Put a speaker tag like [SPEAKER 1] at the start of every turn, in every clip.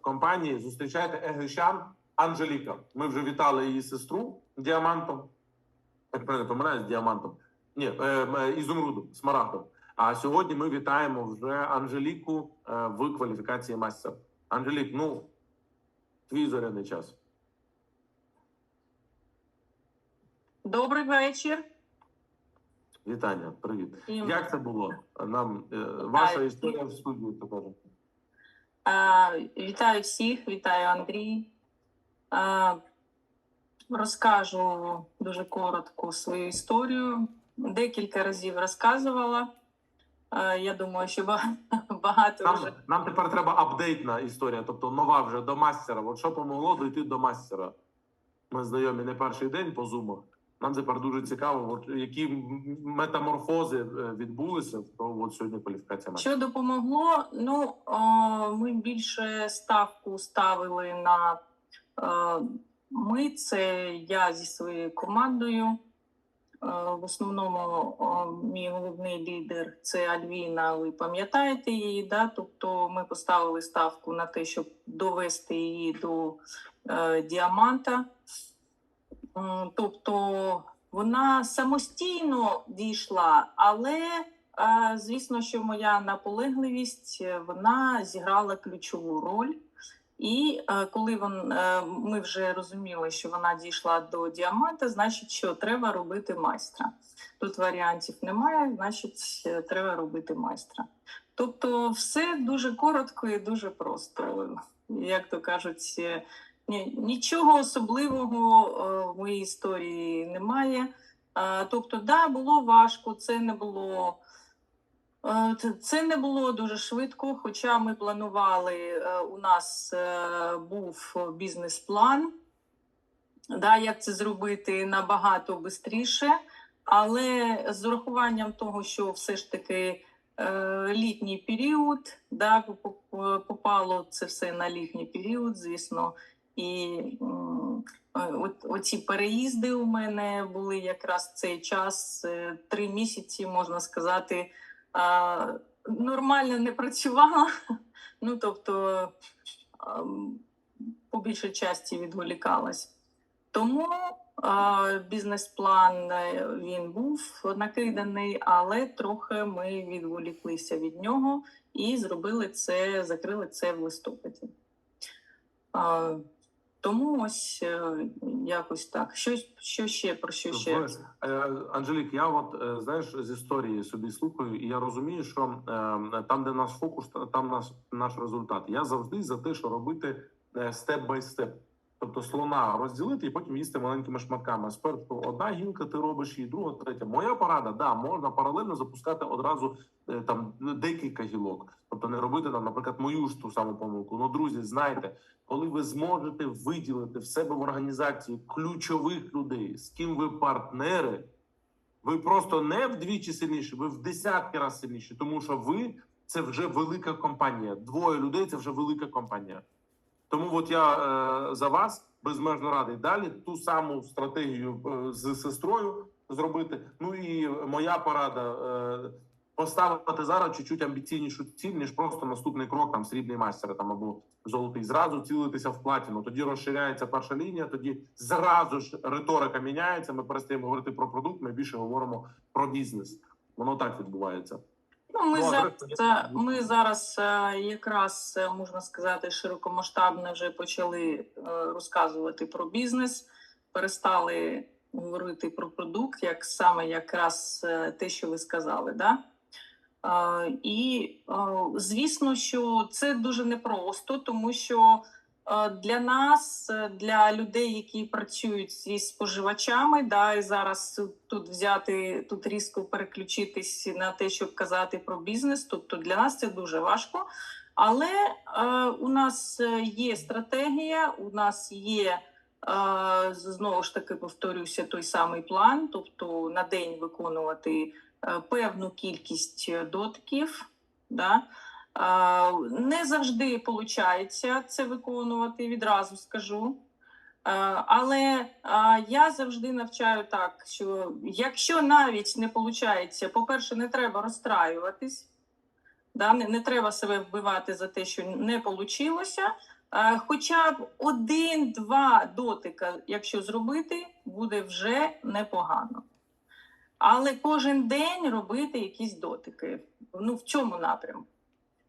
[SPEAKER 1] компанії. Зустрічайте Егещан Анжеліка. Ми вже вітали її сестру діамантом. Я правильно помиляюсь, діамантом. Ні, е, е, ізумрудом, смарагдом. А сьогодні ми вітаємо вже Анжеліку е, в кваліфікації мастер. Анжелік, ну твій зоряний час.
[SPEAKER 2] Добрий вечір.
[SPEAKER 1] Вітання, привіт. Як це було? Нам ваша історія в студії покаже.
[SPEAKER 2] Вітаю всіх, вітаю Андрій. Розкажу дуже коротко свою історію. Декілька разів розказувала. Я думаю, що багато,
[SPEAKER 1] Нам,
[SPEAKER 2] вже
[SPEAKER 1] нам тепер треба апдейтна історія, тобто нова вже до мастера. От що помогло дойти до мастера? Ми знайомі не перший день по зумах. Нам тепер дуже цікаво, які метаморфози е, відбулися, то от сьогодні кваліфікація.
[SPEAKER 2] Що допомогло? Ну, ми більше ставку ставили на е, ми, це я зі своєю командою. Е, В основному мій головний лідер це Альвіна. Ви пам'ятаєте її, да? Тобто ми поставили ставку на те, щоб довести її до діаманта. Тобто вона самостійно дійшла, але Е, Звісно, що моя наполегливість е, вона зіграла ключову роль. І е, коли вон, ми вже розуміли, що вона дійшла до діаманта, значить, що треба робити майстра. Тут варіантів немає, значить, треба робити майстра. Тобто, все дуже коротко і дуже просто. Як то кажуть, нічого особливого е, в моїй історії немає. Тобто, да, було важко, це не було. Е, це- не було дуже швидко, хоча ми планували, е, у нас був бізнес-план, да, як це зробити набагато швидше, але з урахуванням того, що все ж таки літній період, да, попало це все на літній період, звісно, і е, оці переїзди у мене були якраз цей час, е, три місяці, можна сказати нормально не працювала. Ну, тобто, по більшій часті відволікалась. Тому бізнес-план е, він був накиданий, але трохи ми відволіклися від нього і зробили це, закрили це в листопаді. Тому ось е, якось так. Що, що ще про що ще?
[SPEAKER 1] Е, Анжелік, я от е, знаєш з історії собі слухаю, і я розумію, що там, де наш фокус, та- там наш наш результат. Я завжди за те, що робити степ бай степ. Тобто слона розділити і потім їсти маленькими шматками. Спершу одна гілка, ти робиш її, друга, третя. Моя порада, да, можна паралельно запускати одразу е, там декілька гілок. Тобто не робити там, наприклад, мою ж ту саму помилку. Ну, друзі, знайте, коли ви зможете виділити в себе в організації ключових людей, з ким ви партнери, ви просто не вдвічі сильніші, ви в десятки разів сильніші, тому що ви це вже велика компанія. Двоє людей це вже велика компанія. Тому от я е, за вас безмежно радий далі ту саму стратегію е, з сестрою зробити. Ну і моя порада е, поставити зараз чуть-чуть амбіційнішу ціль, ніж просто наступний крок, там срібний майстер там або золотий. Зразу цілитися в платіну. Тоді розширяється перша лінія. Тоді зразу ж риторика міняється. Ми перестаємо говорити про продукт. Ми більше говоримо про бізнес. Воно так відбувається.
[SPEAKER 2] Ну, ми
[SPEAKER 1] Ну,
[SPEAKER 2] зараз,
[SPEAKER 1] зрештою,
[SPEAKER 2] е, ми зараз е, якраз е, можна сказати широкомасштабно вже почали е, розказувати про бізнес, перестали говорити про продукт, як саме якраз те, що ви сказали. Да? І звісно, що це дуже непросто, тому що для нас, е, для людей, які працюють зі споживачами, да, і зараз тут взяти тут різко переключитись на те, щоб казати про бізнес. Тобто для нас це дуже важко. Але е, у нас е, є стратегія, у нас є е, знову ж таки повторюся той самий план, тобто на день виконувати е, певну кількість е, дотків. Да? Не завжди виходить це виконувати, відразу скажу. Але я завжди навчаю так, що якщо навіть не виходить, по-перше, не треба розстраюватись, не, треба себе вбивати за те, що не вийшло. Хоча б один-два дотика, якщо зробити, буде вже непогано. Але кожен день робити якісь дотики. Ну, в цьому напрямку.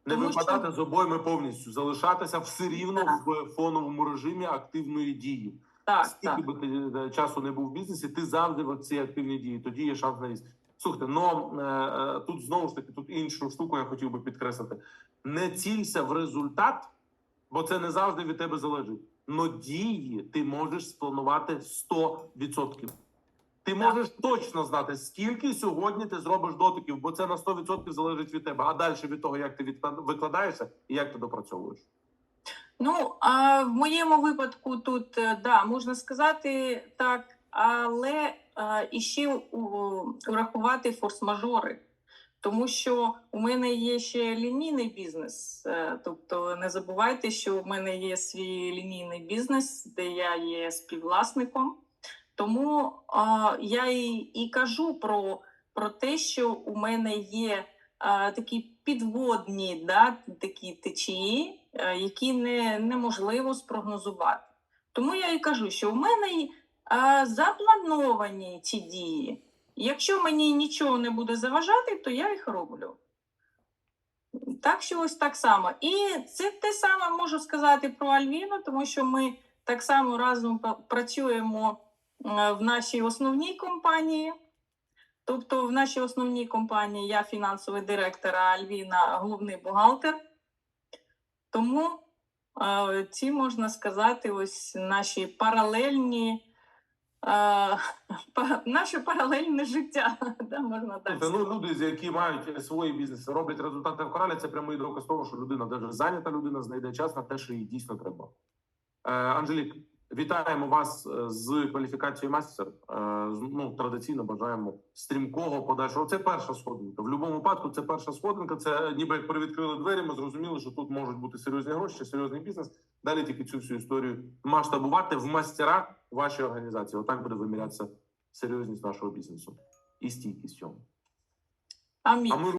[SPEAKER 1] Не
[SPEAKER 2] Тому що-
[SPEAKER 1] випадати з обойми повністю, залишатися все рівно
[SPEAKER 2] Так.
[SPEAKER 1] в фоновому режимі активної дії.
[SPEAKER 2] Так,
[SPEAKER 1] Скільки
[SPEAKER 2] так.
[SPEAKER 1] би ти е, часу не був в бізнесі, ти завжди в цій активній дії. Тоді є шанс на ріст. Слухайте, но е, е, тут знову ж таки тут іншу штуку я хотів би підкреслити: не цілься в результат, бо це не завжди від тебе залежить. Но дії ти можеш спланувати 100%. Ти можеш точно знати, скільки сьогодні ти зробиш дотиків, бо це на 100% залежить від тебе. А далі від того, як ти викладаєшся і як ти допрацьовуєш.
[SPEAKER 2] Ну, а в моєму випадку тут е, да, можна сказати так, але е, іще у- урахувати форс-мажори. Тому що у мене є ще лінійний бізнес. е, Тобто не забувайте, що у мене є свій лінійний бізнес, де я є співвласником. Тому е, я і, і кажу про, про те, що у мене є е, такі підводні да, такі течії, е, які не, неможливо спрогнозувати. Тому я і кажу, що у мене е, заплановані ці дії. Якщо мені нічого не буде заважати, то я їх роблю. Так що ось так само. І це те саме можу сказати про Альвіну, тому що ми так само разом працюємо в нашій основній компанії. Тобто, в нашій основній компанії я фінансовий директор, а Альвіна головний бухгалтер. Тому е, ці можна сказати, ось наші паралельні. Е, наше паралельне життя, да, можна так сказати.
[SPEAKER 1] ну люди, які мають свої бізнеси, роблять результати в коралі, це прямий доказ того, що людина навіть зайнята людина знайде час на те, що їй дійсно треба. Е, Анжелік, вітаємо вас е, з кваліфікацією мастер. Е, ну традиційно бажаємо стрімкого подальшого. Це перша сходинка. В будь-якому випадку це перша сходинка. Це ніби як привідкрили двері. Ми зрозуміли, що тут можуть бути серйозні гроші, серйозний бізнес. Далі тільки цю всю історію масштабувати в мастера вашої організації. Отак буде вимірятися серйозність вашого бізнесу і стійкість цьому.
[SPEAKER 2] Амінь.